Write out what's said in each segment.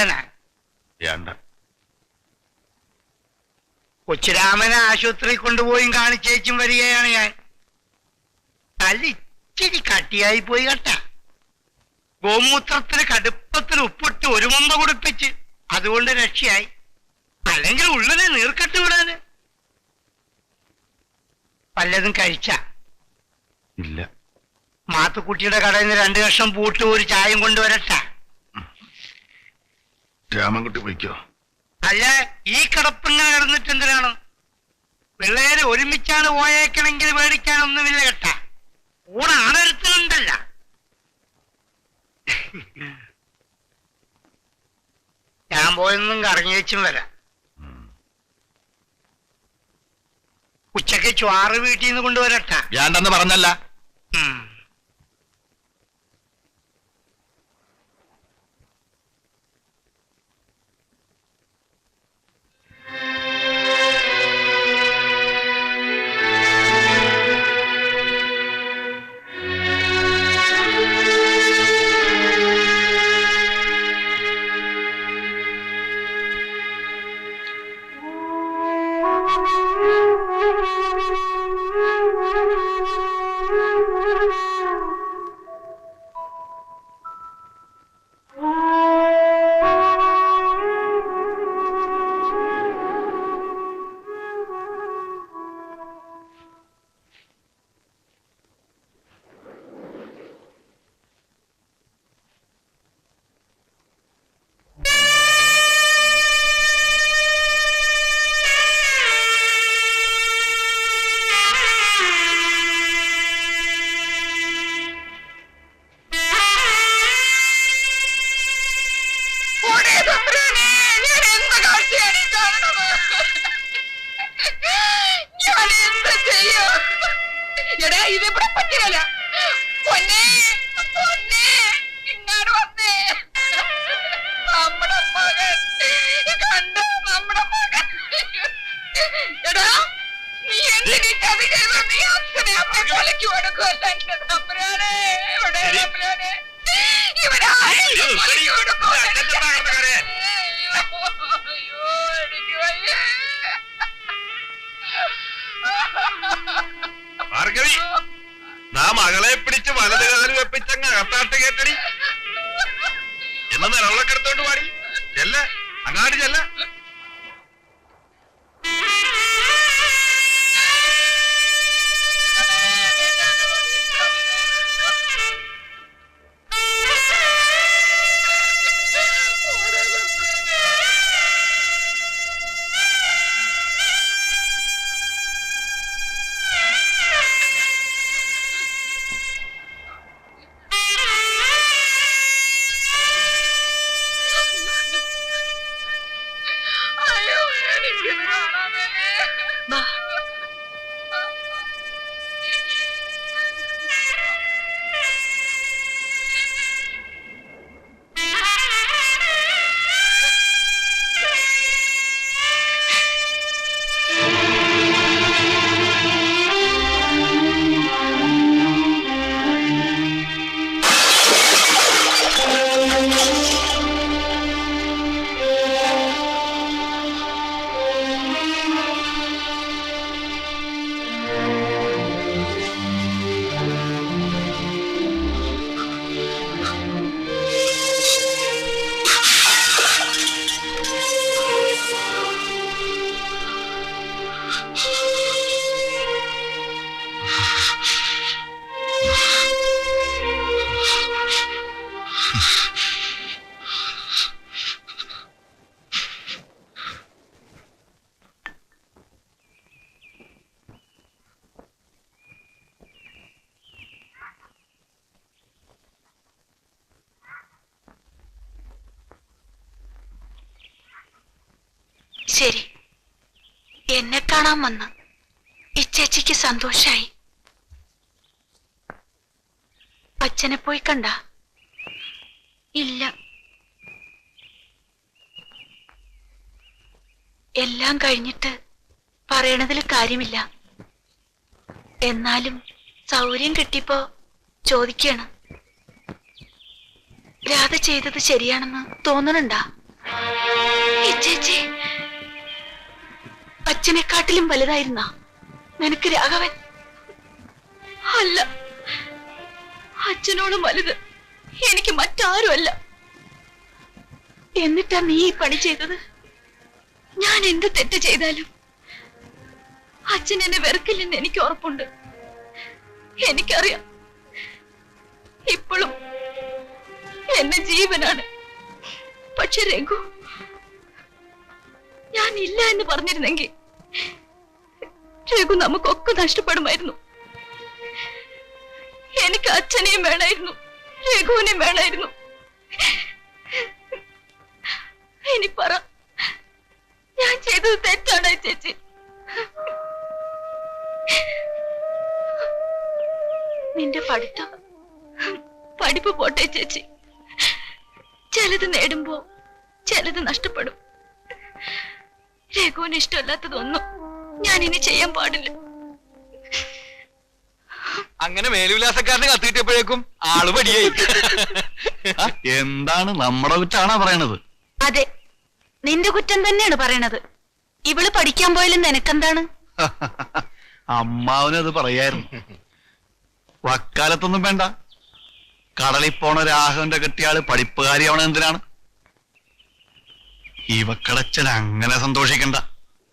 പിടിവേന വേണ്ട. കൊച്ചുരാമനെ ആശുപത്രി കൊണ്ടുപോയി കാണിച്ചേച്ചും വരികയാണ് ഞാൻ. തല്ല ഇച്ചിരി കട്ടിയായി പോയി കേട്ട. ഗോമൂത്രത്തിന് കടുപ്പത്തിന് ഉപ്പിട്ട് ഒരു മുമ്പ് കുടിപ്പിച്ച് അതുകൊണ്ട് രക്ഷയായി. അല്ലെങ്കിൽ ഉള്ളിനെ നീർക്കെട്ട് വിടാന്. വല്ലതും കഴിച്ച? ഇല്ല. മാത്തുക്കുട്ടിയുടെ കടയിൽ നിന്ന് രണ്ടു കഷ്ണം പൂട്ട് ഒരു ചായം കൊണ്ടുവരട്ട. രാമൻകുട്ടി പോയിക്കോ. അല്ല ഈ കിടപ്പിങ്ങനെ കിടന്നിട്ട് എന്തിനാണ്? പിള്ളേര് ഒരുമിച്ചാണ് പോയേക്കണെങ്കിൽ മേടിക്കാനൊന്നുമില്ല കേട്ട. ഊണ് ആദരത്തിലുണ്ടല്ല ഞാൻ പോയൊന്നും കറങ്ങിയേച്ചും വരാം. ഉച്ചയ്ക്ക് ചുവാറ് വീട്ടിൽ നിന്ന് കൊണ്ടുവരട്ട. വേണ്ടെന്ന് പറഞ്ഞല്ല. ഭാർഗവി നാ മകളെ പിടിച്ച് വലത് കാൽ വെപ്പിച്ചങ്ങ് അകത്താട്ട് കേട്ടടി എന്ന് നിലവിളക്ക് എടുത്തോണ്ട് പാടി ചെല്ല. അങ്ങാടി ചെല്ല. ശരി. എന്നെ കാണാൻ വന്ന ഈ ചേച്ചിക്ക് സന്തോഷായി. അച്ഛനെ പോയി കണ്ട? ഇല്ല. എല്ലാം കഴിഞ്ഞിട്ട് പറയണതിൽ കാര്യമില്ല. എന്നാലും സൗകര്യം കിട്ടിയപ്പോ ചോദിക്കണം. രാധ ചെയ്തത് ശരിയാണെന്ന് തോന്നണുണ്ടാ? ചേച്ചി അച്ഛനെക്കാട്ടിലും വലുതായിരുന്ന നിനക്ക് രാഘവൻ? അല്ല. അച്ഛനോളും വലുത് എനിക്ക് മറ്റാരുമല്ല. എന്നിട്ടാ നീ ഈ പണി ചെയ്തത്? ഞാൻ എന്ത് തെറ്റ് ചെയ്താലും അച്ഛൻ എന്നെ വെറുക്കില്ലെന്ന് എനിക്ക് ഉറപ്പുണ്ട്. എനിക്കറിയാം. ഇപ്പോഴും എന്നെ ജീവനാണ്. പക്ഷെ രഘു ഞാൻ ഇല്ല എന്ന് പറഞ്ഞിരുന്നെങ്കിൽ രഘു നമുക്കൊക്കെ നഷ്ടപ്പെടുമായിരുന്നു. എനിക്ക് അച്ഛനെയും വേണമായിരുന്നു രഘുവിനെയും വേണമായിരുന്നു. ഇനി പറ ഞാൻ ചെയ്തത് തെറ്റാണ് ചേച്ചി? നിന്റെ പഠിത്തം. പഠിപ്പ് പോട്ടെ ചേച്ചി. ചിലത് നേടുമ്പോ ചിലത് നഷ്ടപ്പെടും. രഘുവിന് ഇഷ്ടമല്ലാത്തതൊന്നും ഞാൻ ഇനി ചെയ്യാൻ പാടില്ല. അങ്ങനെ മേലുവിലാസക്കാരനെ കത്തിയിട്ടപ്പോഴേക്കും ആൾ പടിയായി എന്താണ് നമ്മുടെ കുറ്റാണോ പറയണത്? അതെ നിന്റെ കുറ്റം തന്നെയാണ് പറയണത്. ഇവൾ പഠിക്കാൻ പോയാലും നിനക്കെന്താണ്? അമ്മാവനത് പറയായിരുന്നു. വക്കാലത്തൊന്നും വേണ്ട. കടലിൽ പോണ രാഘവന്റെ കെട്ടിയാൾ പഠിപ്പുകാരിയാവണ എന്തിനാണ്? ഇവക്കടച്ചൻ അങ്ങനെ സന്തോഷിക്കണ്ട.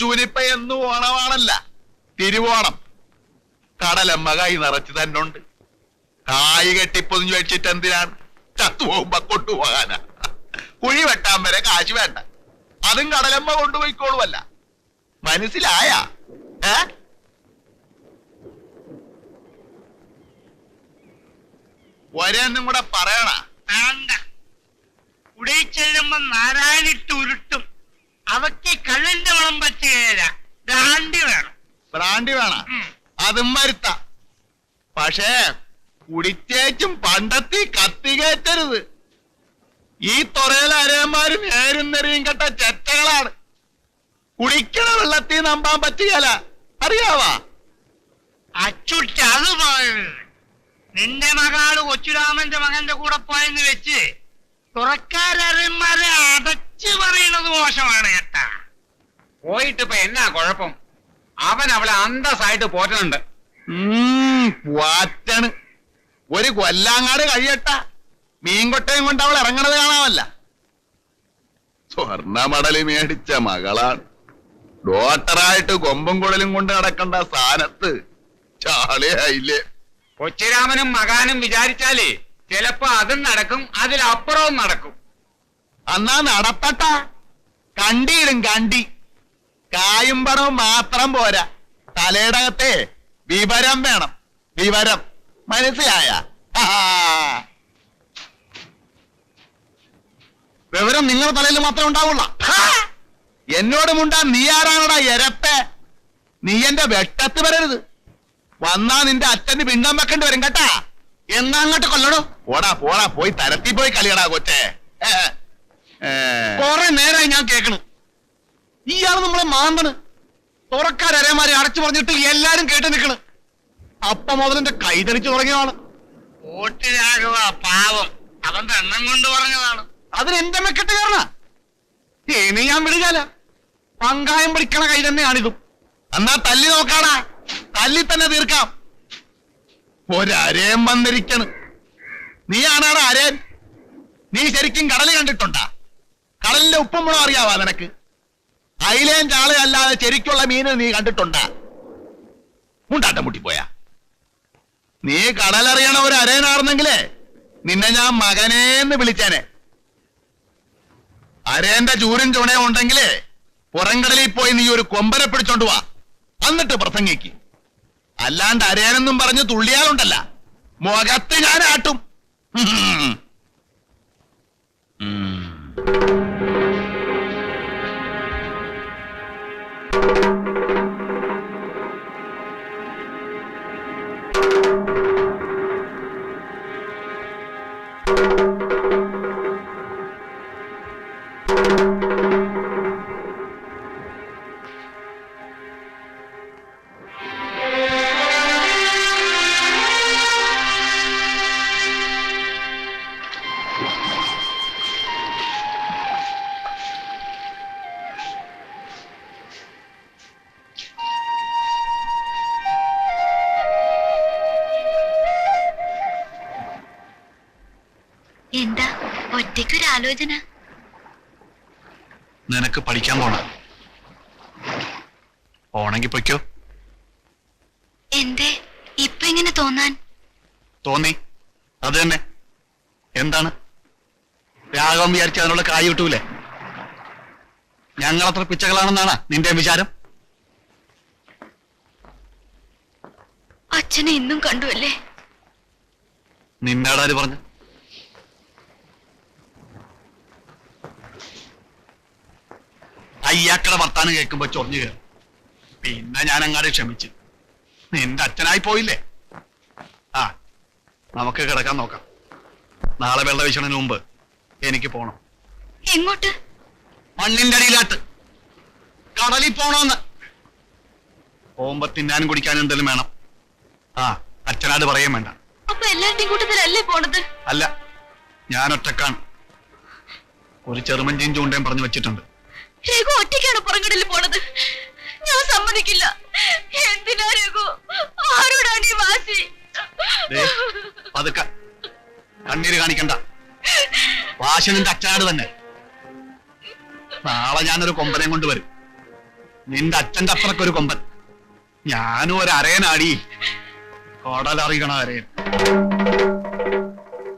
അച്ചുവിനിപ്പ എന്നു ഓണമാണല്ല തിരുവോണം. കടലമ്മ കൈ നിറച്ച് തന്നുണ്ട്. കായ് കെട്ടിപ്പൊതിഞ്ഞു വെച്ചിട്ട് എന്തിനാണ്? ചത്തുപോകുമ്പോ കൊണ്ടുപോകാനാ. കുഴി വെട്ടാൻ വരെ കാശ് വേണ്ട. അതും കടലമ്മ കൊണ്ടുപോയിക്കോളുമല്ല. മനസ്സിലായ? ഒരെന്നും കൂടെ പറയണ? വേണ്ട. ഉടയിൽ ചെല്ലുമ്പോ നാരായണിട്ട് ഉരുട്ടും. അവക്ക് കള്ളിന്റെ വളം പറ്റുകയില്ല ബ്രാണ്ടി വേണം. ബ്രാൻഡി വേണ. അതും വരുത്ത. പക്ഷേ കുടിച്ചേച്ചും പണ്ടത്തി കത്തി കയറ്റരുത്. ഈ തൊറയിലെ അരയന്മാര് നേരും നെറിയും കെട്ട ചെറ്റകളാണ്. കുടിക്കണ വെള്ളത്തിൽ നമ്പാൻ പറ്റുകയല്ല അറിയാവാ? അച്ചുട്ട അത് പറയരുത്. നിന്റെ മകാൾ കൊച്ചുരാമന്റെ മകന്റെ കൂടെ പോയെന്ന് വെച്ച് തുറക്കാരന്മാരെ അടച്ചു പറയുന്നത് മോശമാണ് കേട്ടാ പോയിട്ട് ഇപ്പൊ എന്നാ കുഴപ്പം? അവൻ അവളെ അന്തസ്സായിട്ട് പോറ്റുന്നുണ്ട്. ഉം, വാറ്റാണ് ഒരു കൊല്ലാങ്ങാട് കഴിയട്ട. മീൻകൊട്ടയും കൊണ്ട് അവൾ ഇറങ്ങണത് കാണാമല്ല. സ്വർണ മടൽ മേടിച്ച മകളാണ്. ഡോക്ടറായിട്ട് കൊമ്പും കുഴലും കൊണ്ട് നടക്കേണ്ട സ്ഥാനത്ത് ചാളിയായില്ലേ. കൊച്ചിരാമനും മകാനും വിചാരിച്ചാലേ ചിലപ്പോ അതും നടക്കും അതിലപ്പുറവും നടക്കും. അന്നാ നടത്തട്ട. കണ്ടിയിടും കണ്ടി. കായും മാത്രം പോരാ. തലയിടകത്തെ വിവരം വേണം. വിവരം മനസ്സിലായ? വിവരം നിങ്ങളുടെ തലയിൽ മാത്രം ഉണ്ടാവുള്ള. എന്നോട് ഉണ്ടാ നീ ആരാണടാ എരപ്പേ നീ എന്റെ വെട്ടത്ത് വരരുത്. വന്നാ നിന്റെ അച്ഛന് പിണ്ടം വെക്കേണ്ടി വരും കേട്ടാ. എന്നാ അങ്ങോട്ട് കൊല്ലടോ ഓടാ പോടാ പോയി തരത്തി പോയി കളിയടാ കൊച്ചേ. കൊറേ നേരായി ഞാൻ കേക്കണ്. ഇയാൾ നമ്മളെ മാന്തണ്. തുറക്കാരമാരെ അടച്ചു പറഞ്ഞിട്ട് എല്ലാരും കേട്ട് നിക്കണ്. അപ്പ മുതലിന്റെ കൈതളിച്ചു തുടങ്ങിയതാണ് ഓട്ട് രാഘവ പാവം. അവന്റെ എണ്ണം കൊണ്ട് പറഞ്ഞതാണ്? അതിന് എന്റെ മെക്കെട്ട് കാരണ? ഇനി ഞാൻ വിടുകല. പങ്കായം പിടിക്കണ കൈ തന്നെയാണിതും. എന്നാ തല്ലി നോക്കാടാ. തല്ലി തന്നെ തീർക്കാം. ഒരരേം വന്നിരിക്കണ്. നീ ആണാടാ അരേൻ നീ ശരിക്കും കടൽ കണ്ടിട്ടുണ്ടാ? കടലിന്റെ ഉപ്പും മുളം അറിയാവാ നിനക്ക്? അയിലേം ചാളയും അല്ലാതെ ശരിക്കുള്ള മീന് നീ കണ്ടിട്ടുണ്ടാ? മുണ്ടാട്ടം മുട്ടിപ്പോയാ നീ കടലറിയണ ഒരു അരേനാർന്നെങ്കിലേ നിന്നെ ഞാൻ മകനേന്ന് വിളിച്ചേനെ. അരേന്റെ ചൂരും ചുണയും ഉണ്ടെങ്കിലേ പുറംകടലിൽ പോയി നീ ഒരു കൊമ്പരെ പിടിച്ചോണ്ട് വാ. എന്നിട്ട് പ്രസംഗിക്ക്. അല്ലാണ്ട് അരേനെന്നും പറഞ്ഞ് തുള്ളിയാലുണ്ടല്ല മുഖത്ത് ഞാൻ ആട്ടും. ഒറ്റയ്ക്കൊരാലോചന നിനക്ക് പഠിക്കാൻ പോണ. പോണെങ്കി പൊയ്ക്കോ. എന്തേ? ഇപ്പൊ ഇങ്ങനെ തോന്നാൻ? തോന്നി. അത് തന്നെ. എന്താണ്? രാഘവൻ വിചാരിച്ച അതിനുള്ള കായ് കിട്ടൂലേ? ഞങ്ങളത്ര പിച്ചകളാണെന്നാണ് നിന്റെ വിചാരം? അച്ഛനെ ഇന്നും കണ്ടുവല്ലേ നിന്നാടാര് പറഞ്ഞു? അയ്യാക്കളെ വർത്താനം കേൾക്കുമ്പോ ചൊറിഞ്ഞു കയറും പിന്നെ ഞാൻ അങ്ങാട് ക്ഷമിച്ചു. നിന്റെ അച്ഛനായി പോയില്ലേ? ആ നമുക്ക് കിടക്കാൻ നോക്കാം. നാളെ വെള്ള വീശണതിന് മുമ്പ് എനിക്ക് പോണം. എങ്ങോട്ട്? മണ്ണിന്റെ അടിയിലാട്ട്. കടലിൽ പോണോന്ന്. പോകുമ്പോ തിന്നാനും കുടിക്കാനും എന്തെങ്കിലും വേണം. ആ അച്ഛനാട് പറയാൻ വേണ്ട. അപ്പൊ എല്ലാരുടെയും കൂട്ടത്തിലല്ലേ പോണത്? അല്ല ഞാൻ ഒറ്റക്കാണ്. ഒരു ചെറുമഞ്ചിയും ചൂണ്ടയും പറഞ്ഞു വെച്ചിട്ടുണ്ട്. രഘു ഒറ്റയ്ക്കാണ് പുറങ്കടലിൽ പോണത്. ഞാൻ സമ്മതിക്കില്ല. എന്തിനാ രഘു? ആരോടാണ് ഈ വാശി? കണ്ണീര് കാണിക്കണ്ട. വാശി നിന്റെ അച്ചാട് തന്നെ. നാളെ ഞാനൊരു കൊമ്പനെ കൊണ്ടുവരും നിന്റെ അച്ഛന്റെ അപ്പുറക്കൊരു കൊമ്പൻ. ഞാനും ഒരു അരയനാടി. കോടലറിയണ അരയൻ